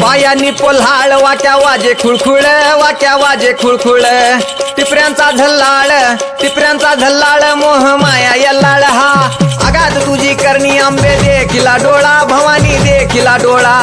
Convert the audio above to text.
बायांनी पोल्हाळ वाट्या वाजे खुळखुळ वाट्या वाजे खुळखुळ. टिपऱ्यांचा झल्लाळ टिपऱ्यांचा झल्लाळ मोह माया यल्लाळ हा. आगात तुझी करणी आंबे देखिला डोळा भवानी देखिला डोळा.